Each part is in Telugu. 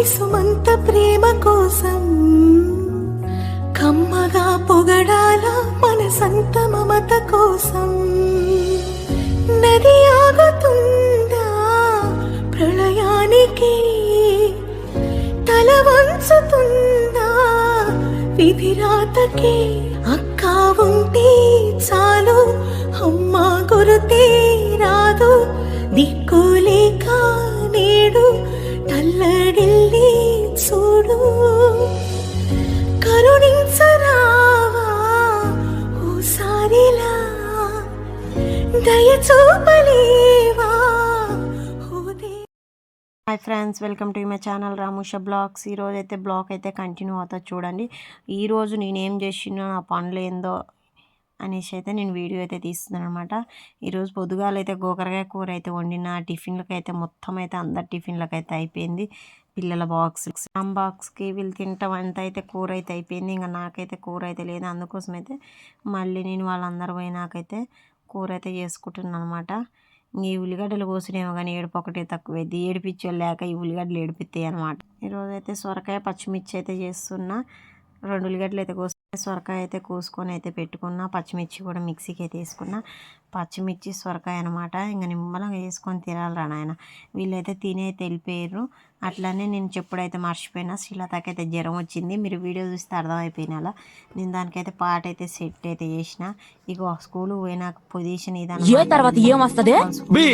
ఇసుమంత ప్రేమ కోసం కమ్మగా పొగడాల మనసంత మమత కోసం. నది ఆగుతుందా ప్రళయానికి? తల వంచుతుందా విధిరాతకి? అక్క ఉంటే చాలు అమ్మ గురుతే రాదు దిక్కులేక నేడు Talladi friends welcome to my channel Ramusha blogs. ఈరోజు అయితే బ్లాగ్ అయితే కంటిన్యూ అవుతుంది చూడండి. ఈరోజు నేనేం చేసినా నా పనులు ఏందో అనేసి అయితే నేను వీడియో అయితే తీస్తున్నాను అనమాట ఈరోజు పొద్దుగాల అయితే గోకరకాయ కూర అయితే వండిన టిఫిన్లకు అయితే మొత్తం అయితే అందరి టిఫిన్లకు అయితే అయిపోయింది. పిల్లల బాక్స్ ఆమ్ బాక్స్కి వీళ్ళు తింటాం అంత అయితే కూర అయితే అయిపోయింది. ఇంకా నాకైతే కూర అయితే లేదు. అందుకోసం అయితే మళ్ళీ నేను వాళ్ళందరూ పోయినాకైతే కూర అయితే చేసుకుంటున్నాను అనమాట ఈ ఉల్లిగడ్డలు కోసినేమో కానీ ఏడుపు ఒకటే తక్కువైంది ఏడిపించే లేక ఈ ఉల్లిగడ్డలు ఏడిపిస్తాయి అనమాట ఈరోజు అయితే సొరకాయ పచ్చిమిర్చి అయితే చేస్తున్నా. రెండు ఉల్లిగడ్డలు అయితే కోసి సొరకాయ అయితే కోసుకొని అయితే పెట్టుకున్నా పచ్చిమిర్చి కూడా మిక్సీకి అయితే వేసుకున్నా. పచ్చిమిర్చి సొరకాయ అనమాట ఇంకా నిమ్మలంగా వేసుకొని తినాలిరా నాయన. వీళ్ళైతే తినే వెళ్ళిపోయారు అట్లానే నేను చెప్పుడైతే మర్చిపోయినా. శ్రీలతకి అయితే జ్వరం వచ్చింది. మీరు వీడియో చూస్తే అర్థమైపోయిన అలా నేను దానికైతే పాట అయితే సెట్ అయితే చేసిన. ఇక స్కూల్ పోయినాక పొజిషన్ ఏ తర్వాత ఏం వస్తది? బి.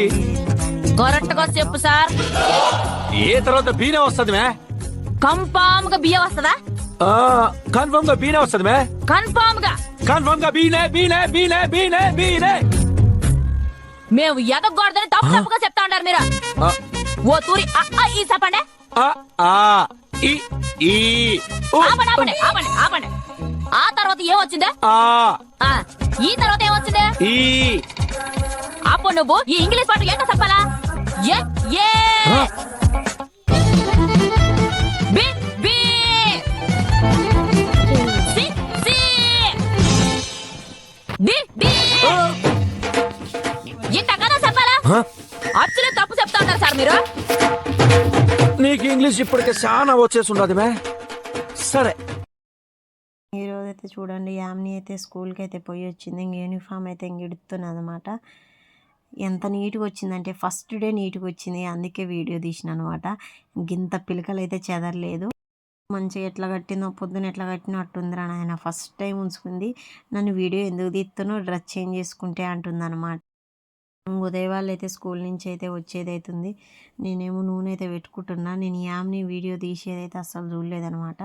కరెక్ట్గా చెప్పు సార్. ఏ తర్వాత బీనే వస్తుంది మే? కన్ఫామ్గా బియ్యం వస్తదా? కన్ఫర్మ్గా బీనే వస్తుంది మే. కన్ఫామ్గా కన్ఫర్మ్గా బీనే బీనే బీనే బీనే బీనే. మేము ఎదగకూడదని తప్పు తప్పుగా చెప్తా ఉంటారు మీరు. ఆ, ఓ తూరి ఈ చెప్పండి. ఆ, తర్వాత ఏం వచ్చిందే? ఆ, ఆ, ఈ తర్వాత ఏం వచ్చిందే? ఈ. అప్పుడు నువ్వు ఈ ఇంగ్లీష్ పాట ఏంటో చెప్పాలా? ఏ ఏ. ఇంత కదా చెప్పాలా? అచ్చులే తప్పు చెప్తా ఉంటారు సార్ మీరు. నీకు ఇంగ్లీష్ ఇప్పటికే చాలా వచ్చేసి ఉండదు మే. సరే. ఈరోజు అయితే చూడండి యామ్ని అయితే స్కూల్కి అయితే పోయి వచ్చింది. ఇంక యూనిఫామ్ అయితే ఇంక ఇడుతున్నది అనమాట ఎంత నీట్గా వచ్చిందంటే ఫస్ట్ డే నీట్గా వచ్చింది. అందుకే వీడియో తీసిన అనమాట గింత పిలకలు అయితే చెదరలేదు. మంచిగా ఎట్లా కట్టిందో పొద్దున ఎట్లా కట్టినో అట్టుందిరా నాయన. ఫస్ట్ టైం ఉంచుకుంది. నన్ను వీడియో ఎందుకు తీస్తానో డ్రెస్ చేంజ్ చేసుకుంటే అంటుందన్నమాట. ఉదయవాళ్ళు ఉదయ వాళ్ళు అయితే స్కూల్ నుంచి అయితే వచ్చేది అవుతుంది నేనేమో నూనె అయితే పెట్టుకుంటున్నా. నేను యామ్ని వీడియో తీసేదైతే అస్సలు చూడలేదనమాట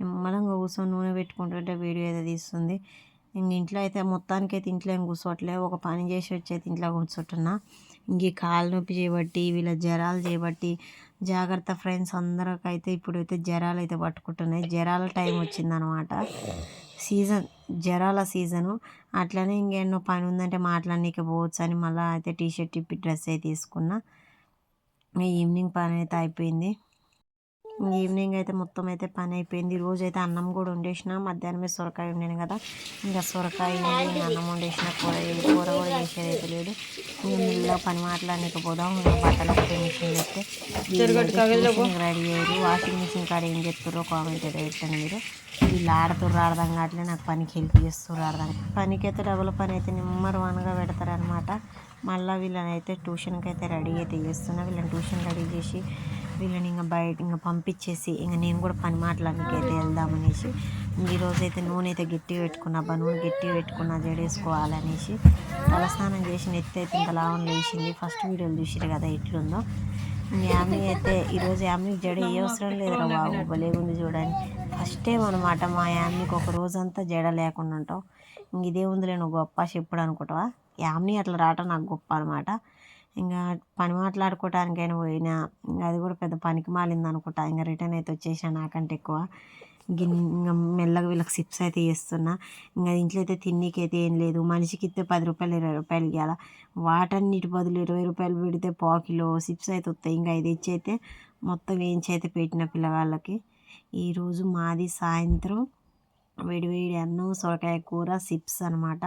నిమ్మలంగా కూర్చొని నూనె పెట్టుకుంటుంటే వీడియో అయితే తీస్తుంది. ఇంక ఇంట్లో అయితే మొత్తానికి అయితే ఇంట్లో ఏం కూర్చోట్లే. ఒక పని చేసి వచ్చి అయితే ఇంట్లో కూర్చుంటున్నా ఇంక కాలు నొప్పి చేయబట్టి వీళ్ళ జ్వరాలు చేయబట్టి జాగ్రత్త ఫ్రెండ్స్ అందరికైతే ఇప్పుడైతే జ్వరాలు అయితే పట్టుకుంటున్నాయి. జ్వరాల టైం వచ్చిందనమాట. సీజన్ జ్వరాల సీజను అట్లనే ఇంకేన్నో పని ఉందంటే మాట్లాడనీకి పోవచ్చు అని మళ్ళీ అయితే టీ షర్ట్ ఇప్పి డ్రెస్ అయితే తీసుకున్నా. ఈవినింగ్ పని అయితే అయిపోయింది. ఈవినింగ్ అయితే మొత్తం అయితే పని అయిపోయింది. రోజు అయితే అన్నం కూడా వండేసిన మధ్యాహ్నమే సొరకాయ వండాను కదా. ఇంకా సొరకాయ అన్నం వండేసిన కూర కూర కూడా చేసేది అయితే లేదు. మెల్లగా పని మాట్లాడలేకపోదాం. బట్టలు మిషన్ పెడితే రెడీ అయ్యారు వాషింగ్ మిషన్ కాడ ఏం చెప్తారో కామెంట్ అయితే పెట్టండి మీరు. వీళ్ళు ఆడుతుర్రు ఆడదాం కావట్లే నాకు పనికి హెల్ప్ చేస్తుర్రు ఆడదాం పనికి అయితే డబుల్ పని అయితే నెంబర్ వన్గా పెడతారనమాట మళ్ళీ వీళ్ళని అయితే ట్యూషన్కి అయితే రెడీ అయితే చేస్తున్నా. వీళ్ళని ట్యూషన్ రెడీ చేసి వీళ్ళని ఇంకా బయట ఇంకా పంపించేసి ఇంకా నేను కూడా పని మాటలకి అయితే వెళ్దామనేసి ఈరోజు అయితే నూనె అయితే గట్టిగా పెట్టుకున్నా. అబ్బా నూనె గట్టిగా పెట్టుకున్నా జడేసుకోవాలనేసి తలస్నానం చేసి నెత్తి అయితే ఇంకా లావం లేచింది. ఫస్ట్ వీడియోలు చూసిరు కదా ఎట్లుందో. యామి అయితే ఈరోజు యామి జడ ఏ అవసరం లేదురా బాబు భలేగుంది చూడండి. ఫస్ట్ టైం అనమాట మా యామికి ఒక రోజంతా జడ లేకుండా ఉంటాం ఇంక ఇదే ఉందిలే నువ్వు గొప్ప చెప్పుడు అనుకుంటావా? యామ్ని అట్లా రావటం నాకు గొప్ప అనమాట ఇంకా పని మాట్లాడుకోవటానికైనా పోయినా ఇంకా అది కూడా పెద్ద పనికి మాలింది అనుకుంటా ఇంకా రిటర్న్ అయితే వచ్చేసా నాకంటే ఎక్కువ. ఇంకా మెల్లగా వీళ్ళకి సిప్స్ అయితే ఇస్తున్నా ఇంకా ఇంట్లో అయితే తిన్నీకి అయితే ఏం లేదు. మనిషికి ఇస్తే పది రూపాయలు ఇరవై రూపాయలు ఇవ్వాలి వాటన్నిటి బదులు ఇరవై రూపాయలు పెడితే పావు కిలో సిప్స్ అయితే వస్తాయి. ఇంకా ఐదు ఇచ్చి అయితే మొత్తం వేయించి అయితే పెట్టిన పిల్లగాళ్ళకి. ఈరోజు మాది సాయంత్రం వేడివేడి అన్నం సొరకాయ కూర సిప్స్ అనమాట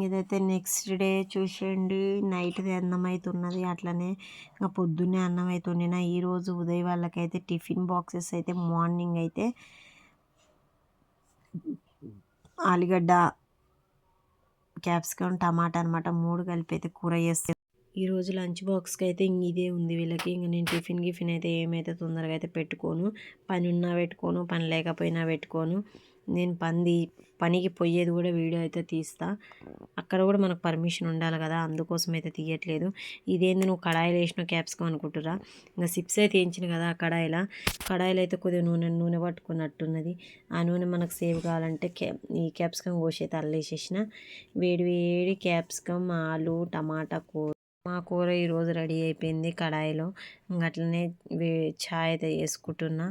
ఇదైతే నెక్స్ట్ డే చూసేయండి నైట్ది అన్నం ఉన్నది అట్లనే ఇంకా పొద్దున్నే అన్నం అవుతుండిన ఈరోజు ఉదయం వాళ్ళకైతే టిఫిన్ బాక్సెస్ అయితే మార్నింగ్ అయితే ఆలుగడ్డ క్యాప్సికమ్ టమాటా అనమాట మూడు కలిపి అయితే కూర చేస్తే ఈరోజు లంచ్ బాక్స్కి అయితే ఇంక ఇదే ఉంది వీళ్ళకి. ఇంక నేను టిఫిన్ గిఫిన్ అయితే ఏమైతే తొందరగా అయితే పెట్టుకోను. పని ఉన్నా పెట్టుకోను పని లేకపోయినా పెట్టుకోను. నేను పంది పనికి పోయేది కూడా వీడియో అయితే తీస్తా. అక్కడ కూడా మనకు పర్మిషన్ ఉండాలి కదా అందుకోసం అయితే తీయట్లేదు. ఇదేంది నువ్వు కడాయిలు వేసిన క్యాప్సికమ్ అనుకుంటురా ఇంకా సిప్స్ అయితే వేయించిన కదా ఆ కడాయిలో. కడాయిలో అయితే కొద్దిగా నూనె నూనె పట్టుకున్నట్టున్నది. ఆ నూనె మనకు సేవ్ కావాలంటే ఈ క్యాప్సికమ్ కోసి అయితే అల్లేసేసిన. వేడి వేడి క్యాప్సికమ్ ఆలు టమాటా కూర మా కూర ఈరోజు రెడీ అయిపోయింది కడాయిలో. ఇంక అట్లనే ఛాయ్ అయితే వేసుకుంటున్నా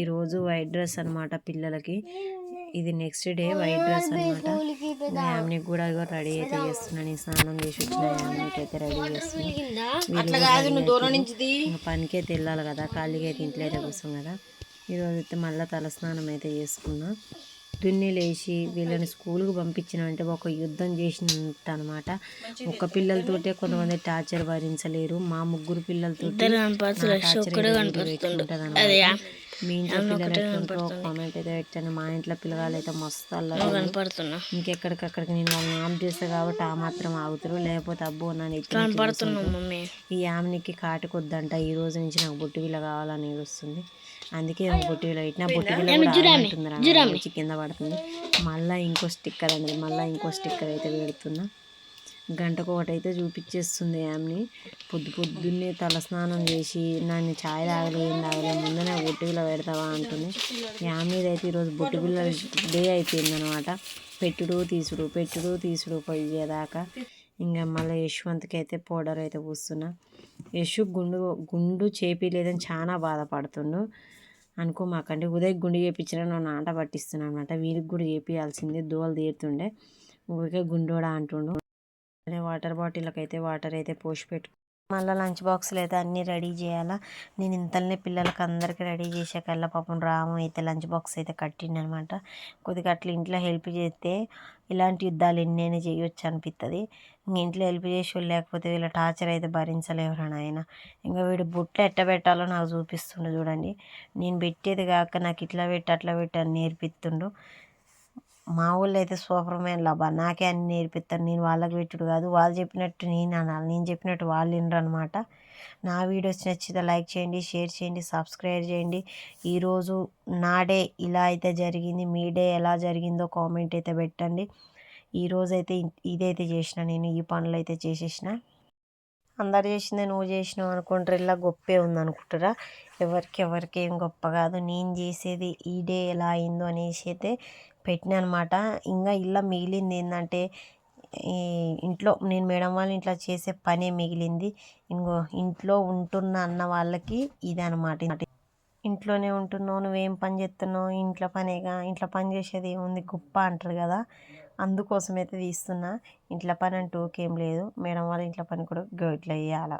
ఈరోజు వైట్ డ్రెస్ అనమాట పిల్లలకి. ఇది నెక్స్ట్ డే వైట్ డ్రెస్ అనమాట యామ్నికి కూడా రెడీ అయితే చేస్తున్నాను ఈ స్నానం చేసి వచ్చిన యామ్నికి అయితే రెడీ చేస్తున్నాను పనికి అయితే వెళ్ళాలి కదా. ఖాళీగా అయితే ఇంట్లో అయితే కూర్చోం కదా. ఈరోజు అయితే మళ్ళీ తలస్నానం అయితే చేసుకున్నా. దున్ని లేచి వీళ్ళని స్కూల్కి పంపించినామంటే ఒక యుద్ధం చేసినట్టు అనమాట ఒక్క పిల్లలతోటే కొంతమంది టార్చర్ భరించలేరు. మా ముగ్గురు పిల్లలతో మీ ఇంట్లో పిల్లలు కామెంట్ అయితే పెట్టండి. మా ఇంట్లో పిల్లగాళ్ళు అయితే మస్తు అల్లరి ఇంకెక్కడికక్కడికి నేను వాళ్ళని ఆఫ్ చేస్తా కాబట్టి ఆ మాత్రం ఆగుతారు. లేకపోతే అబ్బో నన్ను ఎత్తి ఈ యామినికి కాటుకొద్దంట ఈ రోజు నుంచి నాకు బొట్టు బిల్ల కావాలని ఏడుస్తుంది. అందుకే బొట్టు బిల్ల పెట్టిన బొట్టు బిల్ల కింద పడుతుంది. మళ్ళీ ఇంకో స్టిక్కర్ అనేది మళ్ళీ ఇంకో స్టిక్కర్ అయితే పెడుతున్నా. గంటకు ఒకటైతే చూపించేస్తుంది ఆమెని. పొద్దు పొద్దున్నే తలస్నానం చేసి నన్ను ఛాయ్ తాగలే ఏం తాగలే ముందనే బొట్టు బిల్ల పెడతావా అంటుంది. ఆమెది అయితే ఈరోజు బొట్టు బిల్ల డే అయిపోయింది అనమాట పెట్టుడు తీసుడు పెట్టుడు తీసుడు పోయేదాకా ఇంకా మళ్ళీ యశ్వంత్కి అయితే పౌడర్ అయితే పూస్తున్నా. యశు గుండు గుండు చేపిలేదని చాలా బాధపడుతుండు. అనుకోమాకండి ఉదయ్ గుండు చేపించిన నన్ను ఆట పట్టిస్తున్నాను అనమాట. వీరికి కూడా చేపియాల్సింది దోవలు తీరుతుండే. ఊరికే గుండోడా అంటుండు. అనే వాటర్ బాటిల్కి అయితే వాటర్ అయితే పోసి పెట్టు మళ్ళీ లంచ్ బాక్స్లు అయితే అన్నీ రెడీ చేయాలా? నేను ఇంతలోనే పిల్లలకి అందరికీ రెడీ చేసాకల్లా పాపం రాము అయితే లంచ్ బాక్స్ అయితే కట్టిండు అనమాట కొద్దిగా అట్లా ఇంట్లో హెల్ప్ చేస్తే ఇలాంటి యుద్ధాలు ఎన్నైనా చేయొచ్చు అనిపిస్తుంది ఇంక ఇంట్లో హెల్ప్ చేసి లేకపోతే వీళ్ళ టార్చర్ అయితే భరించలేరు ఆయన ఇంకా వీడు బుట్టలు ఎట్ట పెట్టాలో నాకు చూపిస్తుండు చూడండి. నేను పెట్టేది కాక నాకు ఇట్లా పెట్టి అట్లా పెట్టి అని నేర్పిస్తుండు. మా ఊళ్ళో అయితే సూపర్ మ్యాన్ లాభా నాకే అన్ని నేర్పిస్తారు నేను వాళ్ళకి పెట్టుడు కాదు. వాళ్ళు చెప్పినట్టు నేను అనాలి. నేను చెప్పినట్టు వాళ్ళు వినరు అనమాట నా వీడియోస్ నచ్చితే లైక్ చేయండి షేర్ చేయండి సబ్స్క్రైబ్ చేయండి. ఈరోజు నా డే ఇలా అయితే జరిగింది. మీ డే ఎలా జరిగిందో కామెంట్ అయితే పెట్టండి. ఈరోజైతే ఇదైతే చేసిన నేను. ఈ పనులు అయితే చేసేసిన. అందరు చేసిందే నువ్వు చేసినావు అనుకుంటారు. ఇలా గొప్పే ఉంది అనుకుంటారా ఎవరికి ఎవరికి ఏం గొప్ప కాదు. నేను చేసేది ఈ డే ఎలా అయిందో అనేసి అయితే పెట్టిన అనమాట ఇంకా ఇలా మిగిలింది ఏంటంటే ఈ ఇంట్లో నేను మేడం వాళ్ళ ఇంట్లో చేసే పనే మిగిలింది. ఇంకో ఇంట్లో ఉంటున్న అన్న వాళ్ళకి ఇది అనమాట ఇంట్లోనే ఉంటున్నావు నువ్వేం పని చేస్తున్నావు? ఇంట్లో పనేగా? ఇంట్లో పని చేసేది ఏముంది? గొప్ప అంటారు కదా అందుకోసమైతే తీస్తున్నా. ఇంట్లో పని అంటూ ఏం లేదు. మేడం వాళ్ళ ఇంట్లో పని కూడా ఇట్లా చేయాలి.